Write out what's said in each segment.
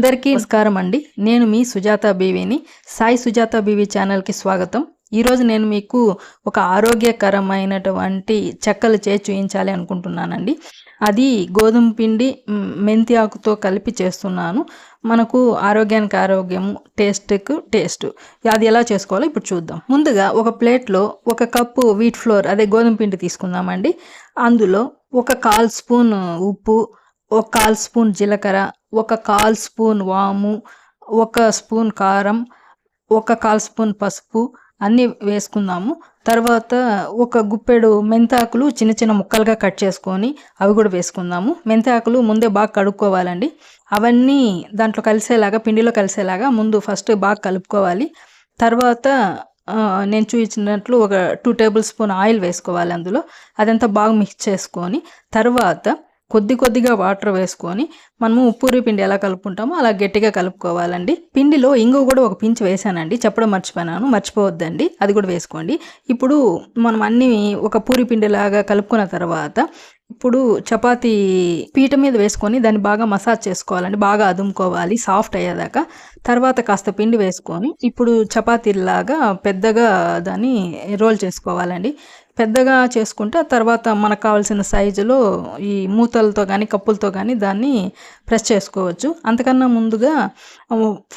అందరికీ నమస్కారం అండి. నేను మీ సుజాత బీవీని సాయి సుజాత బీవీ ఛానల్కి స్వాగతం. ఈరోజు నేను మీకు ఒక ఆరోగ్యకరమైనటువంటి చెక్కలు చేసి అనుకుంటున్నానండి. అది గోధుమ పిండి మెంతి ఆకుతో కలిపి చేస్తున్నాను. మనకు ఆరోగ్యానికి ఆరోగ్యం టేస్ట్కు టేస్ట్. అది ఎలా చేసుకోవాలో ఇప్పుడు చూద్దాం. ముందుగా ఒక ప్లేట్లో ఒక కప్పు వీట్ ఫ్లోర్ అదే గోధుమ పిండి తీసుకుందామండి. అందులో ఒక కాల్ స్పూన్ ఉప్పు ఒక కాల్ స్పూన్ జీలకర్ర ఒక కాల్ స్పూన్ వాము ఒక స్పూన్ కారం ఒక కాల్ స్పూన్ పసుపు అన్నీ వేసుకుందాము. తర్వాత ఒక గుప్పెడు మెంతాకులు చిన్న చిన్న ముక్కలుగా కట్ చేసుకొని అవి కూడా వేసుకుందాము. మెంతాకులు ముందే బాగా కడుక్కోవాలండి. అవన్నీ దాంట్లో కలిసేలాగా పిండిలో కలిసేలాగా ముందు ఫస్ట్ బాగా కలుపుకోవాలి. తర్వాత నేను చూపించినట్లు ఒక టూ టేబుల్ స్పూన్ ఆయిల్ వేసుకోవాలి అందులో. అదంతా బాగా మిక్స్ చేసుకొని తర్వాత కొద్ది కొద్దిగా వాటర్ వేసుకొని మనము పూరి పిండి ఎలా కలుపుకుంటామో అలా గట్టిగా కలుపుకోవాలండి. పిండిలో ఇంగు కూడా ఒక పించి వేసానండి. చెప్పడం మర్చిపోయాను మర్చిపోవద్దండి. అది కూడా వేసుకోండి. ఇప్పుడు మనం అన్నీ ఒక పూరి పిండిలాగా కలుపుకున్న తర్వాత ఇప్పుడు చపాతీ పీట మీద వేసుకొని దాన్ని బాగా మసాజ్ చేసుకోవాలండి. బాగా అదుముకోవాలి సాఫ్ట్ అయ్యేదాకా. తర్వాత కాస్త పిండి వేసుకొని ఇప్పుడు చపాతీలాగా పెద్దగా దాన్ని రోల్ చేసుకోవాలండి. పెద్దగా చేసుకుంటే తర్వాత మనకు కావాల్సిన సైజులో ఈ మూతలతో కానీ కప్పులతో కానీ దాన్ని ప్రెస్ చేసుకోవచ్చు. అంతకన్నా ముందుగా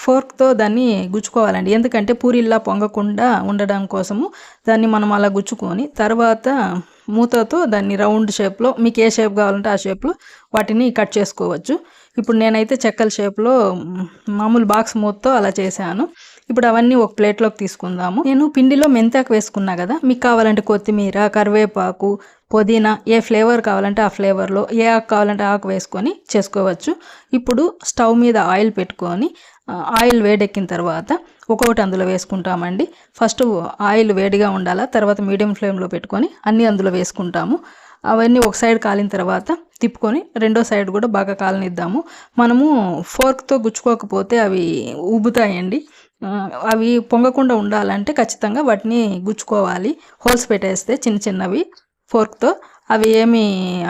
ఫోర్క్తో దాన్ని గుచ్చుకోవాలండి. ఎందుకంటే పూరిల్లా పొంగకుండా ఉండడం కోసము దాన్ని మనం అలా గుచ్చుకొని తర్వాత మూతతో దాన్ని రౌండ్ షేప్లో మీకు ఏ షేప్ కావాలంటే ఆ షేప్లో వాటిని కట్ చేసుకోవచ్చు. ఇప్పుడు నేనైతే చెక్కల షేప్లో మామూలు బాక్స్ మూతతో అలా చేశాను. ఇప్పుడు అవన్నీ ఒక ప్లేట్లోకి తీసుకుందాము. నేను పిండిలో మెంతాకు వేసుకున్నా కదా మీకు కావాలంటే కొత్తిమీర కరివేపాకు పుదీనా ఏ ఫ్లేవర్ కావాలంటే ఆ ఫ్లేవర్లో ఏ ఆకు కావాలంటే ఆకు వేసుకొని చేసుకోవచ్చు. ఇప్పుడు స్టవ్ మీద ఆయిల్ పెట్టుకొని ఆయిల్ వేడెక్కిన తర్వాత ఒక్కొక్కటి అందులో వేసుకుంటామండి. ఫస్ట్ ఆయిల్ వేడిగా ఉండాలా తర్వాత మీడియం ఫ్లేమ్లో పెట్టుకొని అన్నీ అందులో వేసుకుంటాము. అవన్నీ ఒక సైడ్ కాలిన తర్వాత తిప్పుకొని రెండో సైడ్ కూడా బాగా కాలనిద్దాము. మనము ఫోర్క్తో గుచ్చుకోకపోతే అవి ఉబ్బుతాయండి. అవి పొంగకుండా ఉండాలంటే ఖచ్చితంగా వాటిని గుచ్చుకోవాలి. హోల్స్ పెట్టేస్తే చిన్న చిన్నవి ఫోర్క్తో అవి ఏమి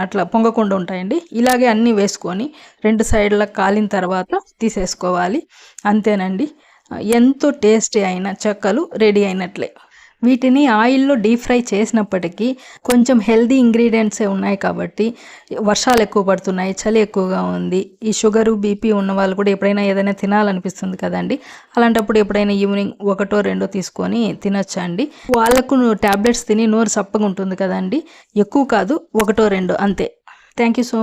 అట్లా పొంగకుండా ఉంటాయండి. ఇలాగే అన్నీ వేసుకొని రెండు సైడ్ల కాలిన తర్వాత తీసేసుకోవాలి. అంతేనండి. ఎంతో టేస్టీ అయిన చెక్కలు రెడీ అయినట్లే. వీటిని ఆయిల్లో డీప్ ఫ్రై చేసినప్పటికీ కొంచెం హెల్దీ ఇంగ్రీడియంట్సే ఉన్నాయి కాబట్టి వర్షాలు ఎక్కువ పడుతున్నాయి చలి ఎక్కువగా ఉంది. ఈ షుగర్ బీపీ ఉన్న వాళ్ళు కూడా ఎప్పుడైనా ఏదైనా తినాలనిపిస్తుంది కదండి. అలాంటప్పుడు ఎప్పుడైనా ఈవినింగ్ ఒకటో రెండో తీసుకొని తినొచ్చండి. వాళ్ళకు ట్యాబ్లెట్స్ తిని నోరు సప్పగా ఉంటుంది కదండి. ఎక్కువ కాదు ఒకటో రెండో అంతే. Thank you so